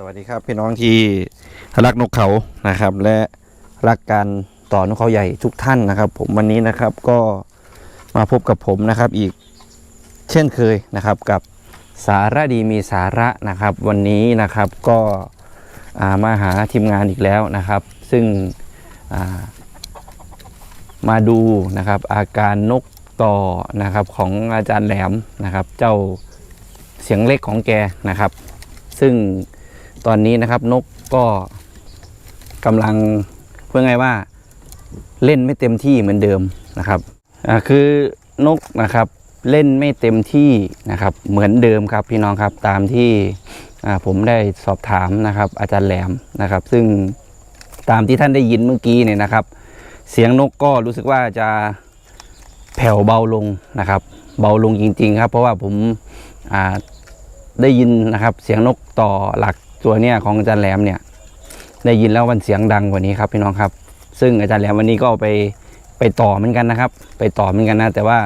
สวัสดีครับพี่น้องที่รักนกเขานะครับ และรักการต่อนกเขาใหญ่ทุกท่านนะครับ ผมวันนี้นะครับก็มาพบกับผมนะครับอีกเช่นเคยนะครับกับสาระดีมีสาระนะครับ วันนี้นะครับก็ามาหาทีมงานอีกแล้วนะครับ ซึ่งามาดูนะครับอาการนกต่อนะครับของอาจารย์แหลมนะครับ เจ้าเสียงเล็กของแกนะครับ ซึ่ง ตอนนี้นะครับนกก็กำลังเพื่อไงว่าเล่นไม่เต็มที่เหมือนเดิมนะครับคือนกนะครับเล่นไม่เต็มที่นะครับเหมือนเดิมครับพี่น้องครับตามที่ผมได้สอบถามนะครับ อาจารย์แหลมนะครับ ซึ่งตามที่ท่านได้ยินเมื่อกี้เนี่ยนะครับ เสียงนกก็รู้สึกว่าจะแผ่วเบาลงนะครับ เบาลงจริง ๆ ครับ เพราะว่าผมได้ยินนะครับเสียงนกต่อหลัก ตัวเนี้ยของอาจารย์แหลมเนี่ยได้ยินแล้วมันเสียงดังกว่านี้ครับพี่น้องครับ ซึ่งอาจารย์แหลมวันนี้ก็ไปไปต่อเหมือนกันนะครับ ไปต่อเหมือนกันนะแต่ว่า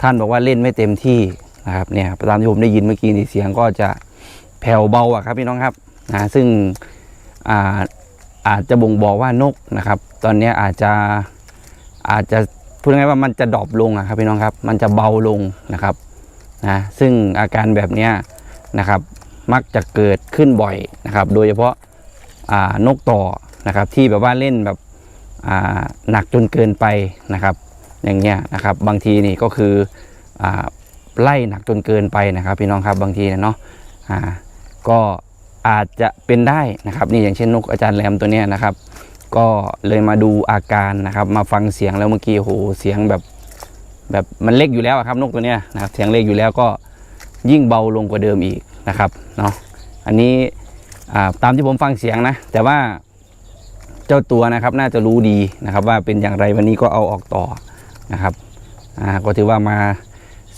ท่านบอกว่าเล่นไม่เต็มที่นะครับเนี่ยตามที่ผมได้ยินเมื่อกี้นี่เสียงก็จะแผ่วเบาอะครับพี่น้องครับนะซึ่งอาอาจจะบ่งบอกว่านกนะครับ ตอนนี้อาจจะอาจจะพูดง่ายว่ามันจะดรอปลงอะครับพี่น้องครับ มันจะเบาลงนะครับนะซึ่งอาการแบบเนี้ยนะครับ มักจะเกิดขึ้นบ่อยนะครับ โดยเฉพาะานกต่อนะครับ ที่แบบว่าเล่นแบบหนักจนเกินไปนะครับ อย่างเงี้ยนะครับ บางทีนี่ก็คืออไล่หนักจนเกินไปนะครับพี่น้องครับบางทีเนาะก็อาจจะเป็นได้นะครับ นี่อย่างเช่นนกอาจารย์แหลมตัวเนี้ยนะครับ ก็เลยมาดูอาการนะครับ มาฟังเสียงแล้วเมื่อกี้โหเสียงแบบแบบมันเล็กอยู่แล้วครับนกตัวเนี้ยนะครับ เสียงเล็กอยู่แล้วก็ยิ่งเบาลงกว่าเดิมอีก นะครับเนาะอันนี้ตามที่ผมฟังเสียงนะ แต่ว่าเจ้าตัวนะครับน่าจะรู้ดีนะครับ ว่าเป็นอย่างไรวันนี้ก็เอาออกต่อนะครับก็ถือว่ามา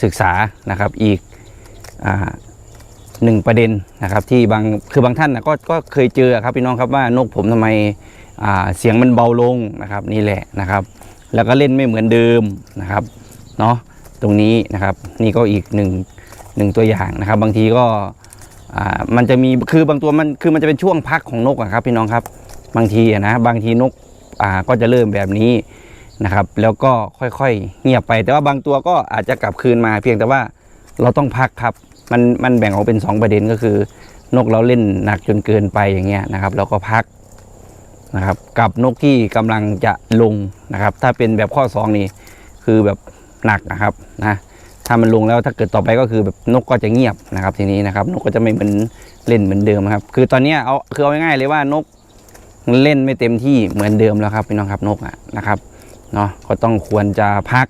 ศึกษานะครับอีกอหนึ่งประเด็นนะครับ ที่บางคือบางท่านนะก็ก็เคยเจอครับพี่น้องครับว่านกผมทำไมาเสียงมันเบาลงนะครับนี่แหละนะครับ แล้วก็เล่นไม่เหมือนเดิมนะครับเนาะตรงนี้นะครับนี่ก็อีกหนึ่ง หนึ่งตัวอย่างนะครับ บางทีก็มันจะมีคือบางตัวมันคือมันจะเป็นช่วงพักของนกครับพี่น้องครับบางทีนะบางทีนกก็จะเริ่มแบบนี้นะครับ แล้วก็ค่อยๆเงียบไป แต่ว่าบางตัวก็อาจจะกลับคืนมา เพียงแต่ว่าเราต้องพักครับมันมันแบ่งออกเป็น 2 ประเด็นก็คือ นกเราเล่นหนักจนเกินไปอย่างเงี้ยนะครับเราก็พักนะครับกับนกที่กำลังจะลงนะครับ ถ้าเป็นแบบข้อ 2 นี่คือแบบหนักนะครับนะ ถ้ามันลงแล้วถ้าเกิดต่อไปก็คือแบบนกก็จะเงียบนะครับ ทีนี้นะครับ นกก็จะไม่เหมือนเล่นเหมือนเดิมครับ คือตอนนี้เอาคือเอาง่ายๆเลยว่านกเล่นไม่เต็มที่เหมือนเดิมแล้วครับพี่น้องครับนกอะนะครับเนาะก็ต้องควรจะพัก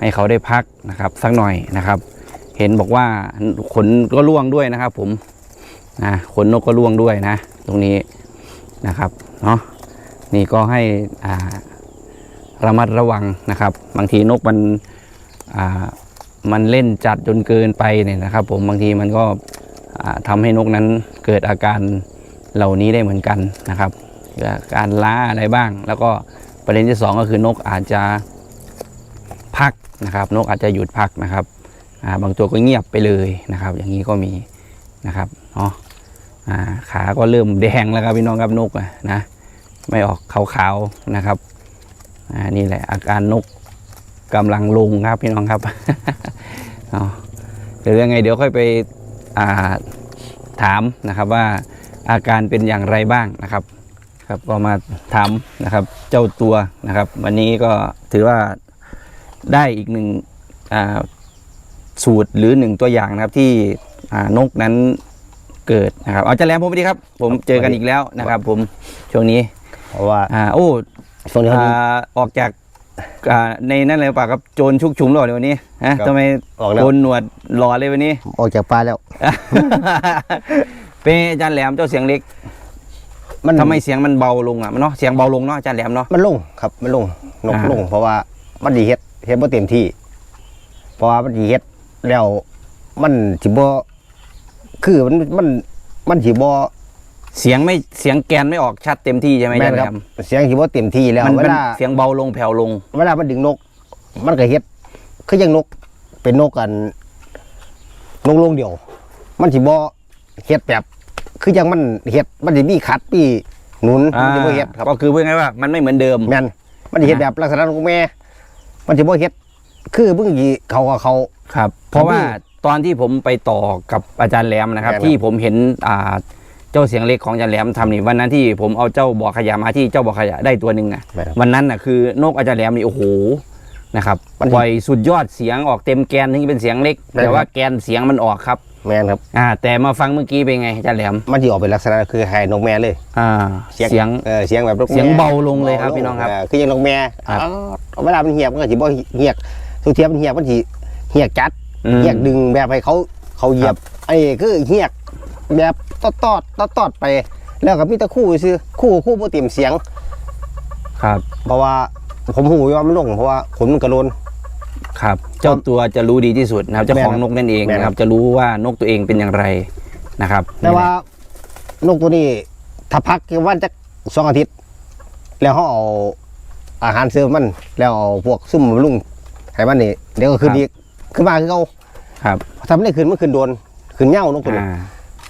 ให้เขาได้พักนะครับ สักหน่อยนะครับ เห็นบอกว่าขนก็ร่วงด้วยนะครับ ผมนะขนนกก็ร่วงด้วยนะ ตรงนี้นะครับเนาะนี่ก็ให้อ่าระมัดระวังนะครับ บางทีนกมันอ่า มันเล่นจัดจนเกินไปเนี่ยนะครับ ผมบางทีมันก็ทำาให้นกนั้นเกิดอาการเหล่านี้ได้เหมือนกันนะครับเกิดอาการล้าอะไรบ้าง แล้วก็ประเด็นที่สองก็คือนกอาจจะพักนะครับ นกอาจจะหยุดพักนะครับาบางตัวก็เงียบไปเลยนะครับ อย่างนี้ก็มีนะครับเนาะอ่าขาก็เริ่มแดงแล้วครับพี่น้องครับนกนะไม่ออกขาวๆนะครับนี่แหละอาการนก กำลังลงครับพี่น้องครับเอาเดี๋ยวยังไงเดี๋ยวค่อยไปอ่าถามนะครับว่าอาการเป็นอย่างไรบ้างนะครับครับก็มาถามนะครับเจ้าตัวนะครับ วันนี้ก็ถือว่าได้อีกหนึ่งอ่าสูตรหรือหนึ่งตัวอย่างนะครับที่อ่านกนั้นเกิดนะครับเอาจะแลมผมไปดีครับ ผมเจอกันอีกแล้วนะครับ ผมช่วงนี้เพราะว่าอ่าโอ้ช่วงนี้เขาอ่าออกจาก อ่าในนั่นเลยเปล่าครับโจรชุกชุมหรอเดี๋ยววันนี้ฮะครับทำไมออกแล้ว โกนหนวดหล่อเลยวันนี้ ออกจากป่าแล้ว เป็นอาจารย์แหลมเจ้าเสียงเล็กมันทำไมเสียงมันเบาลงอะมันเนาะเสียงเบาลงเนาะอาจารย์แหลมเนาะ มันลงครับมันลงนกอ่า ลง เพราะว่ามันดีเฮ็ดเฮ็ดบ่เต็มที่ เพราะว่ามันดีเฮ็ดแล้ว มันสิบ่คือมันมันมันสิบ่ เสียงไม่เสียงแกนไม่ออกชัดเต็มที่ใช่ไหมอาแม่จารนย์แหคลรับมเสียงสิบ่เต็มที่แล้วมันเวเป็นลาเสียงเบาลงแผ่วลง เวลามันดึงนก มันก็เฮ็ดคือยังนก เป็นนกกันนกลงเดียว มันสิบ่เฮ็ดแบบ คือยังมันเฮ็ดมันสิมีขัดปีหนุนอ่ามันสิบ่เฮ็ดครับ ก็คือพูดง่ายๆว่ามันไม่เหมือนเดิม แม่นมันสิเฮ็ดแบบลักษณะของแม่ มันสิบ่เฮ็ดคือเพิ่งยีเขากับเขา ครับ เพราะว่าตอนที่ผมไปต่อกับอาจารย์แหลมนะครับ แหลม ที่ผมเห็นอ่า เจ้าเสียงเล็กของอาจารย์แหลมทำนี่วันนั้นที่ผมเอาเจ้าบ่อขยะมาที่เจ้าบ่อขยะได้ตัวหนึ่งนะแม่นครับวันนั้นน่ะคือนกอาจารย์แหลมนี่โอ้โหนะครับมันปล่อยสุดยอดเสียงออกเต็มแกนถึงจะเป็นเสียงเล็กแม่นแต่ว่าครับแกนเสียงมันออกครับแม่นครับอ่าแต่มาฟังเมื่อกี้เป็นไงอาจารย์แหลมมันสิออกเป็นลักษณะคือให้นกแม่เลยอ่าเสียงเออเสียงแบบนกแม่เสียงเบาลงเลยครับพี่น้องครับเคือยังนกแม่ครับอ้าวเวลามันเหียบมันก็สิบ่เหียกทุกเทียมมันเหียบมันสิเหียกจัดอืมเหียกดึงแบบให้เขาเขาเหยียบไอ้คือเหียกแบบ ตอดตอดตอดตอดๆไป แล้วก็มีแตะคู่ซื้อคู่คู่บ่เตรียมเสียง ครับ เพราะว่าผมหูว่ามันลงเพราะว่าขนมันกระโลน ครับ เจ้าตัวจะรู้ดีที่สุดนะครับเจ้าของแม่นนกนั่นเองแม่น นะคครัรับบจะรู้ว่านกตัวเองเป็นอย่างไรนะครับแต่ว่า นกตัวนี้ถ้าพักวันจะสองอาทิตย์ แล้วเขาเอาอาหารเสริมมัน แล้วเอาพวกซุ่มบำรุงให้มันนี่เดี๋ยวก็ขึ้นอีกขึ้นมาคือเขาครับทำไม่ได้ขึ้นมันขึ้นโดนขึ้นเหย้านกตัวนี้อ่า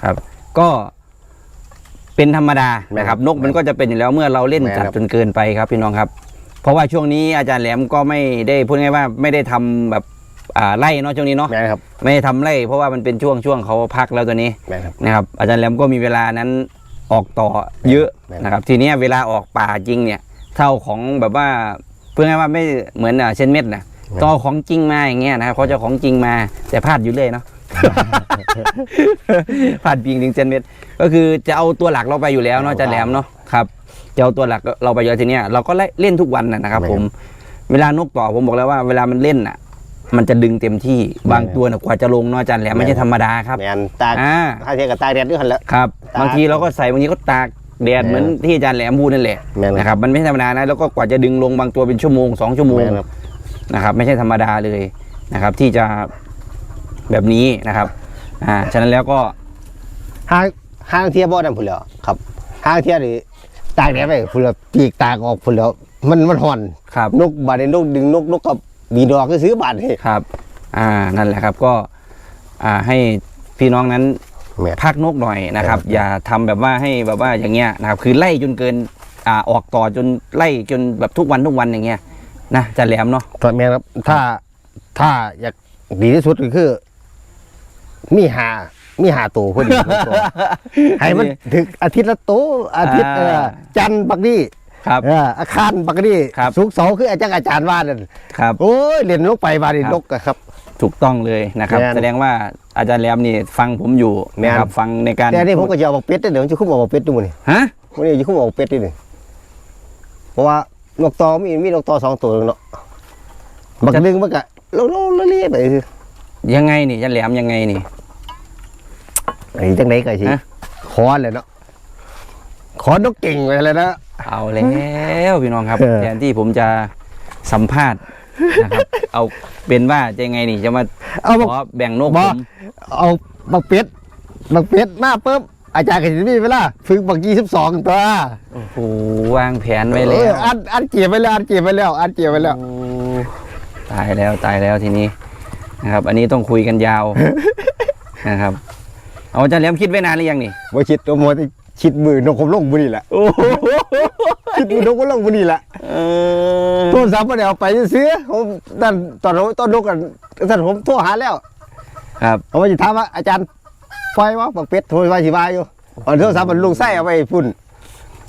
ครับ ก็เป็นธรรมดาแม่นนะครับ นกมันก็จะเป็นอยู่แล้วเมื่อเราเล่นแม่นจัดครับจนเกินไปครับพี่น้องครับ เพราะว่าช่วงนี้อาจารย์แหลมก็ไม่ได้พูดง่ายๆว่าไม่ได้ทำแบบอ่าไล่เนาะช่วงนี้เนาะแม่นครับไม่ได้ทำไล่เพราะว่ามันเป็นช่วงช่วงเขาพักแล้วตัวนี้แม่นครับนะครับ อาจารย์แหลมก็มีเวลานั้นออกต่อเยอะแม่นนะครับ ทีเนี้ยเวลาออกป่าจริงเนี่ย เท่าของแบบว่าเพื่อไงายว่าไม่เหมือนอะเช่นเม็ดนะต้องเอาของจริงมาอย่างเงี้ยนะครับเขาจะเอาของจริงมาแต่พลาดอยู่เรื่อยเนาะ พลาดพิงถึงเซนเม็ดก็คือจะเอาตัวหลักเราไปอยู่แล้วเนาะอาจะแหลมเนาะครับจะเอาตัวหลักเราไปเยอะทีเนี้ยเราก็เล่นทุกวันนะนะครับผมเวลานกต่อผมบอกแล้วว่าเวลามันเล่นอะ มันจะดึงเต็มที่บางตัวน่ะกว่าจะลงเนาะอาจารย์แหลมไม่ใช่ธรรมดาครับแม่นตากอ่าถ้าเทียบกับตากแดดด้วยกันแล้วครับตากบางทีเราก็ใส่บางทีก็ตากแดดแม่นเหมือนที่อาจารย์แหลมพูดนั่นแหละแม่นนะครับมันไม่ใช่ธรรมดานะแล้วก็กว่าจะดึงลงบางตัวเป็นชั่วโมงสองชั่วโมงแม่นครับนะครับ ไม่ใช่ธรรมดาเลยนะครับ ที่จะ แบบนี้นะครับอ่าฉะนั้นแล้วก็ห้างห้างเทียบบ่นั่นพุ่นแล้วครับห้างเทียบนี่ตากแดดไปพุ่นแล้วปีกตากออกพุ่นแล้ว มันมันห่อนครับนกบาดนี้นกดึงนกนกกับมีดอกก็ซื้อบาดนี่ครับ อ่านั่นแหละครับก็อ่าให้พี่น้องนั้นแม่น พักนกหน่อยนะครับ อย่าทำแบบว่าให้แบบว่าอย่างเงี้ยนะครับ คือไล่จนเกินอ่าออกต่อจนไล่จนแบบทุกวันทุกวันอย่างเงี้ยนะอาจะแหลมเนาะ ตอนแม่ครับถ้าถ้าอยากดีที่สุดก็คือ มีหามีหาตัวพอดีตัวให้มันถึงอาทิตย์ละตัวอาทิตย์อ่าเออจันทร์บักนี่ครับ เอออาคารบักนี่ครับ สุกร์เสาร์คืออาจารย์อาจารย์ว่านั่นครับ โอ้ยเรียนนกไปบาดนีครับนกอะครับ ถูกต้องเลยนะครับ แม่นแสดงว่าอาจารย์แหลมนี่ฟังผมอยู่แม่น นะครับฟังในการแต่อันนี่ผมก็จะเอาบักเป็ดเดี๋ยวจะคุ้มเอาบักเป็ดดูนี่ฮะวันนี้จะคุ้มเอาบักเป็ดดินี่เพราะว่านกตอมีมีนกตอสองตัวเนาะบักหนึงมันก็โลโลโลเลียไปคือ ยังไงนี่อาจารย์แหลมยังไงนี่ ไอ้จังไดก็สิฮะ ขอเลยเนาะขอนกเก่งไปเลยนะ เอาแล้วพี่น้องครับเออ แทนที่ผมจะสัมภาษณ์นะครับ เอาเป็นว่าจะยังไงนี่จะมาเอาบัก ขอแบ่งนกบ่ผมเอาบักเป็ดบักเป็ดมาปุ๊บอาจารย์ก็จะมีเวลาฝึกบักยี่สิบสองตัวโอ้โหวางแผนไว้แล้เอวออันอันเกียบไปแล้วอันเกียบไปแล้วอันเกียบไปแล้ว โอ้ตายแล้วตายแล้วทีนี้ นะครับ อันนี้ต้องคุยกันยาวนะครับ เอาอาจารย์แหลมคิดไว้นานหรือยังนี่บ่คิดตัวโมที่คิดมือนกขมลงบุนี่แหละโอ้คิดมือนกขมลงบุนี่แหละเออโทรศัพท์มาเดี๋ยวเอาไปซื้อผมตอนตอนต้นนกกันท่านผมโทรหาแล้ว ครับผมว่าจะถามว่าอาจารย์ปล่อยวะบักเป็ดโทรไปสิบายอยู่เอาโทรศัพท์มันลุงไส้เอาไปพุ่น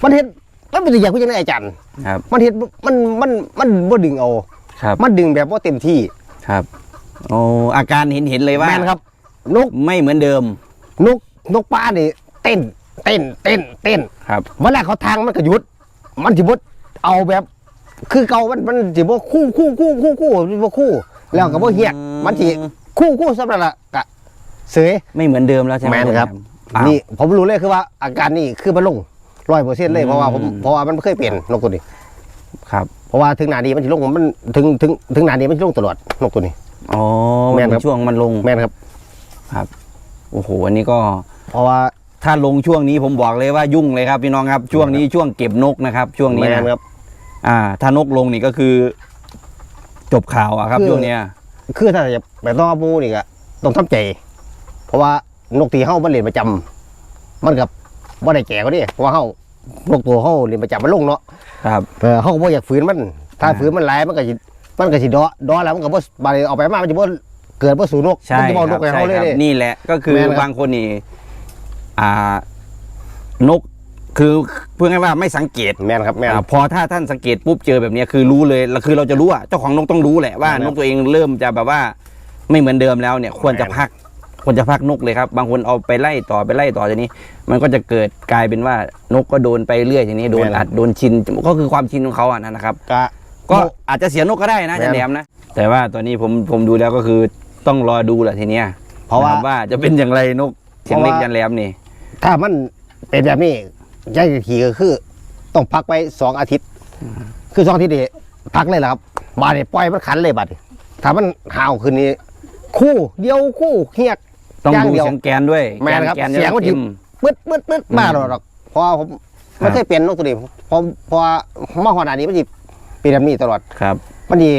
มันเห็นมันเป็นอย่างกูยังไงอาจารย์ครับ มันเห็นมันมันมันบ่ดึงเอาครับ มันดึงแบบว่าเต็มที่ครับ โอ้อาการเห็นเห็นเลยว่าแม่นครับนกไม่เหมือนเดิม นกนกป้านี่เต้น เต้น เต้น เต้นครับเมื่อแรกเขาทางมันก็หยุด มันสิบดเอาแบบ คือเก่ามันมันสิบดคู่คู่คู่คู่คู่สิบดคู่ แล้วก็บ่เฮียกอืมมันสิคู่คู่สำหรับละกะเสยไม่เหมือนเดิมแล้วใช่ไหมแม่นครับอ้าวนี่ผมรู้เลยคือว่าอาการนี่คือมันลงร้อยเปอร์เซ็นต์เลยเพราะว่าผมอืมเพราะว่ามันไม่เคยเปลี่ยนนกตัวนี้ครับ เพราะว่าถึงหนาดีมันสิลงมันถึงถึงถึงหนาดีมันสิลงตลอดนกตัวนี้ อ๋อแม่มันนครับ ช่วงมันลงแม่นครับ โอ้โหอันนี้ก็ เพราะว่า ถ้าลงช่วงนี้ผมบอกเลยว่ายุ่งเลยครับพี่น้องครับช่วงนี้ช่วงเก็บนกนะครับ ช่วงนี้แม่นะนครับ อ่า ถ้านกลงนี่ก็คือ จบข่าวอะครับคือ ช่วงเนี้ย คือถ้าจะไปต้องมูนี่ก็ต้องทำใจ เพราะว่านกที่เฮามันเล่นประจำมันกับบ่ได้แก่ก็ดิเพราะว่าเฮานกตัวเฮาเรียนประจำมันลงเนาะครับ เออเฮาก็บ่อยากฝืนมัน ถ้าอ่า ฝืนมันหลายมันก็สิ มันก็สิดอดอแล้วมันก็บ่บาดนี้เอาไปมามันจะบ่เกิดบ่สู่นกใช่มันจะบ่เอานกคให้รับใช่เฮาเลยครับเด้ นี่แหละก็คือแม่นครับ บางคนนี่อ่านกคือเพื่อไงว่าไม่สังเกตแม่นครับแม่น อ่าพอถ้าท่านสังเกตปุ๊บเจอแบบเนี้ยคือรู้เลยแล้วคือเราจะรู้อะเจ้าของนกต้องรู้แหละว่าแม่นนครับกตัวเองเริ่มจะแบบว่าไม่เหมือนเดิมแล้วเนี่ย ควรจะแม่น พักควรจะพักนกเลยครับ บางคนเอาไปไล่ต่อไปไล่ต่อทีนี้ มันก็จะเกิดกลายเป็นว่านกก็โดนไปเรื่อยทีนี้โดนแม่นครัอับดโดนชินก็คือความชินของเขาอะนะครับก็ ก็อาจจะเสียนกก็ได้นะแม่นอาจะแหลมนะ แต่ว่าตอนนี้ผมผมดูแล้วก็คือต้องรอดูแหละทีเนี้ยเพราะว่านคบว่าจะเป็นอย่างไรนกเสียงเล็กเพราะว่ายันแหลมนี่ ถ้ามันเป็นแบบนี้ย้ายขี่ก็คือ ต้องพักไปสองอาทิตย์ คือสองอาทิตย์นี่พักเลยแหละครับบาดนี่ปล่อยมันขันเลยบาดนี่ถ้ามันห่าวขึ้นนี่คู่เดียวคู่เฮียกต้องย่างดูเดียวเสียงแกนด้วยแม่นครับกนเสียงมันจะจิ้มปึ๊ดปึ๊ดปึ๊ดมาหรอกเพราะว่าผมไม่เคยเปลี่ยนนกตัวนี้เพราะเพราะว่ามาหอนานี้มันจะ เป็นแบบนี้ตลอดครับมันดี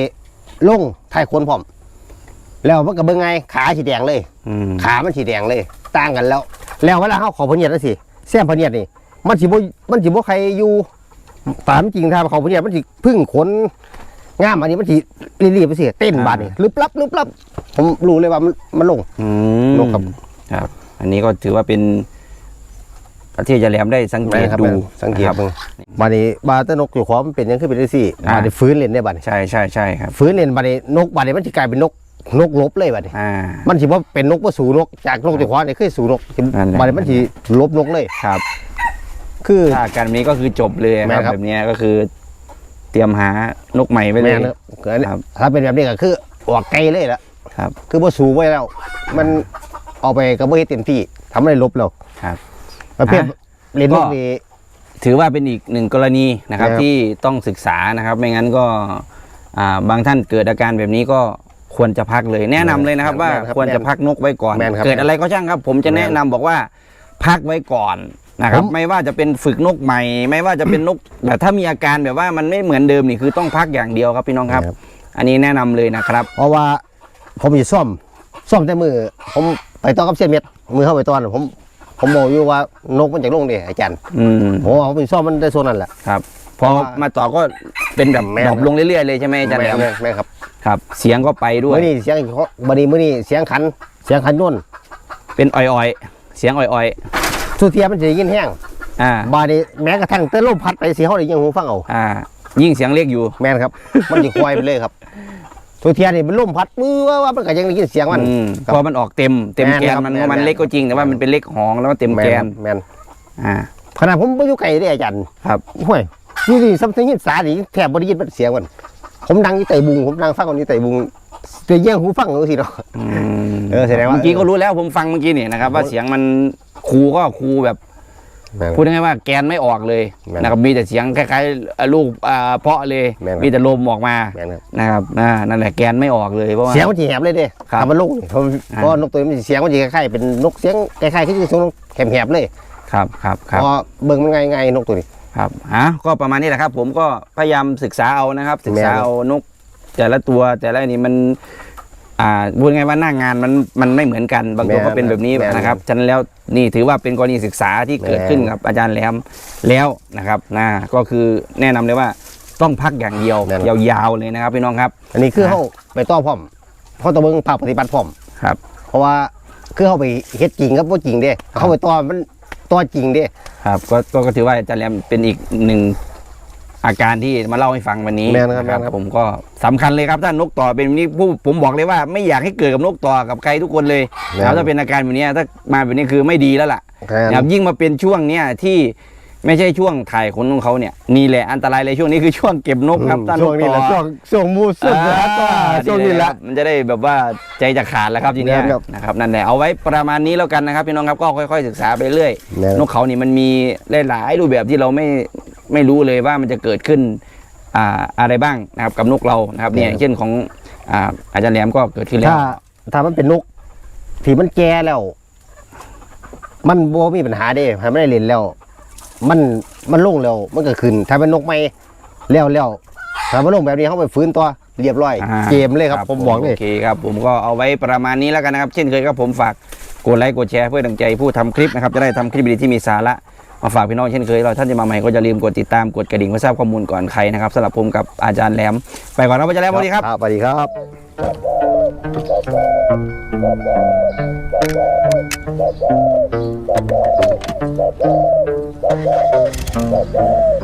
ลงท้ายคนพร้อม แล้วมันก็เบิ่งไงขาสีแดงเลย อืมขามันสีแดงเลยต่างกันแล้ว แล้วเวลาเขาเขอพะเนียดนั่นสิแซมพะเนียดนี่ มันสิบ่มันสิบ่ใครอยู่ตามจริงถ้าเขาพะเนียดมันสิพึ่งขนงามอันนี้มันสิรีบๆไปสิเต้นบาดนี่ลึบลับลึบลับผมรู้เลยว่ามันมันลง อืมนกครับ ครับ อันนี้ก็ถือว่าเป็น ที่อาจะแหลมได้สังเกตครับดูสังเกตนะครับเบิ่งบาดนี้บาดแตนกอยู่ขอมันเป็นหยังคือเป็นจังซี่อ่าบาดนี้ฟื้นเล่นได้บาดนี้ใช่ใช่ใช่ครับฟื้นเล่นบาดนี้นกบาดนี้มันสิกลายเป็นนกนกลบเลยบาดนี้อ่ามันสิบ่เป็นนกบ่สู่นก จากนกที่ขวานี่คือสู่นกสินั่นแหละบาดนี้มันสิลบนกเลยครับ คือถ้าอาการแบบนี้ก็คือจบเลยแม่ครับนครับแบบเนี้ยก็คือเตรียมหานกใหม่ไปเลแม่ยนครับคืออันนี้ครับถ้าเป็นแบบนี้ก็คือออกไกลเลยละครับ คือบ่สู่ไว้แล้ว มันเอาไปก็บ่เฮ็ดเต็มที่ทำอะไรลบแล้วครับ ประเภทอะเล่นนก็กนี่ถือว่าเป็นอีกหนึ่งกรณีนะครับนะครับ ที่ต้องศึกษานะครับ ไม่งั้นก็อ่าบางท่านเกิดอาการแบบนี้ก็ควรจะพักเลย แนะนำเลยนะครับว่าแม่นครับควรจะพักนกไว้ก่อน แม่นครับเกิดอะไรก็ช่างครับ ผมจะแม่แนะนนำบอกว่าพักไว้ก่อนนะครับ ผม ไม่ว่าจะเป็นฝึกนกใหม่ ไม่ว่าจะเป็นนกแบบถ้ามีอาการแบบว่ามันไม่เหมือนเดิมนี่คือต้องพักอย่างเดียวครับพี่น้องครับ อันนี้แนะนำเลยนะครับ เพราะว่าผมสิซ่อมซ่อมแต่มือผมไปต่อกับเส้นเม็ดมือเข้าไปตอนผม ผมบอกอยู่ว่านกมันจากลงเด้อาจารย์อืมผมว่าผมไปซ่อมมันได้โซนนั่นแหละ ครับ พอเพราะว่ามาต่อก็เป็นแบบแม่น ดรอปลงเรื่อยๆเลยใช่ไหมอาจารย์แหลมแม่แม่ครับครับ เสียงก็ไปด้วย มื้อนี้เสียงบัดนี้มื้อนี้เสียงขัน เสียงขันย่นเป็นอ่อยๆ เสียงอ่อยสุเทียมันจะได้ยินแห้งๆ อ่า บาดนี้แม้กระทั่งเต้นลมพัดไปสิเฮาได้ยินหูฟังเอาอ่า ยิ่งเสียงเล็กอยู่ แม่นครับ มันสิควายไปเลยครับ สุเทียนี่มันลมพัดมือว่าว่ามันก็ยังได้ยินเสียงมันอืมครับ พอมันออกเต็มเต็มแม่นแกนครับมันแม่นมันเล็กก็จริงแต่ว่ามันเป็นเล็กหองแล้วก็เต็มแกนแม่นอ่า ขนาดผมบ่อยู่ไกลเด้อาจารย์ครับ ห่วยอยู่นี่ซัมติงยินสานี่แทบบ่ได้ยินมันเสียงมันผมนั่งอยู่ใต้บุงผมนั่งฟังคนนี้ใต้บุงจะแย่งหูฟังจังซี่เนาะอืมเออแสดงว่า เมื่อกี้ก็รู้แล้วผมฟังเมื่อกี้นี่นะครับว่าเสียงมันครูก็ครูแบบแม่น พูดง่ายๆว่าแกนไม่ออกเลยแม่นนะครับมีแต่เสียงคล้ายๆลูกอ่าเพาะเลยแม่นครับมีแต่ลมออกมาแม่นครับนะครับอ่านั่นแหละแกนไม่ออกเลยเพราะว่าเสียงมันสิแหบเลยเด้ครับถ้ามันลงนี่ผมอ่าเพราะว่านกตัวนี้มันสิเสียงมันสิคล้ายๆเป็นนกเสียงคล้ายๆคือเสียงนกแหบๆเลยครับครับครับเพราะเบิ่งมันง่ายๆนกตัวนี้ครับอะก็ประมาณนี้แหละครับ ผมก็พยายามศึกษาเอานะครับ ศึกษาแม่นเอานก แต่ละตัวแต่ละอันนี้มัน อ่าพูดง่ายว่าหน้างานมันมันไม่เหมือนกัน บางตัวแม่นก็เป็นแบบนี้แม่นนะครับฉะนั้นแล้วนี่ถือว่าเป็นกรณีศึกษาที่เกิดแม่นขึ้นกับอาจารย์แหลมแล้วนะครับนะก็คือแนะนำเลยว่าต้องพักอย่างเดียวแม่นยาวๆเลยนะครับพี่น้องครับ อันนี้คืออ่าเฮาไปต่อพร้อมเฮาต้องเบิ่งภาคปฏิบัติพร้อมครับ เพราะว่าคือเฮาไปเฮ็ดจริงกับบ่จริงเด้เฮาไปต่อมันต่อจริงเด้ครับก็ก็ก็ถือว่าอาจารย์แหลมเป็นอีกหนึ่ง อาการที่มาเล่าให้ฟังวันนี้แม่นครับนะแม่นครับ ผมก็สำคัญเลยครับถ้านกต่อเป็นแบบนี้ผู้ผมบอกเลยว่าไม่อยากให้เกิดกับนกต่อกับใครทุกคนเลยแม่นแล้วถ้าเป็นอาการแบบนี้ถ้ามาแบบนี้คือไม่ดีแล้วล่ะ แม่น นะครับยิ่งมาเป็นช่วงเนี้ยที่ไม่ใช่ช่วงถ่ายขนของเขาเนี่ยนี่แหละอันตรายเลยช่วงนี้คือช่วงเก็บนกครับถ้านช่วกงนี้ต่แหละอช่วงช่วงมูสึกอ่าต่อช่วงนี้แหละ มันจะได้แบบว่าใจจะขาดแล้วครับทีเนี้ยแม่นครับนะครับนั่นแหละเอาไว้ประมาณนี้แล้วกันนะครับพี่น้องครับก็ค่อย ๆ ศึกษาไปเรื่อยแม่นนกเขานี่มันมีหลายๆรูปแบบที่เราไม่ ไม่รู้เลยว่ามันจะเกิดขึ้นอ่าอะไรบ้างนะครับกับนกเรานะครับเนี่ยครับเช่นของอ่าอาจารย์แหลมก็เกิดขึ้นแล้วถ้าถ้ามันเป็นนกที่มันแก่แล้ว มันบ่มีปัญหาเด้ให้มันได้เล่นแล้ว มันมันลงแล้วมันก็ขึ้น ถ้าเป็นนกใหม่แล้วแล้วถ้ามันลงแบบนี้เขาไปฟื้นตัวเรียบร้อยอ่าเกมเลยครับผมบอกเลยโอเคครับผมก็เอาไว้ประมาณนี้แล้วกันนะครับ เช่นเคยครับผมฝากกดไลค์กดแชร์เพื่อดังใจผู้ทำคลิปนะครับจะได้ทำคลิปดีๆที่มีสาระ มาฝากพี่น้องเช่นเคยเราท่านจะมาใหม่ก็จะลืมกดติดตามกดกระดิ่งเพื่อทราบข้อมูลก่อนใครนะครับสำหรับผมกับอาจารย์แหลม ไปก่อนนะอาจารย์แหลมสวัสดีครับ สวัสดีครับ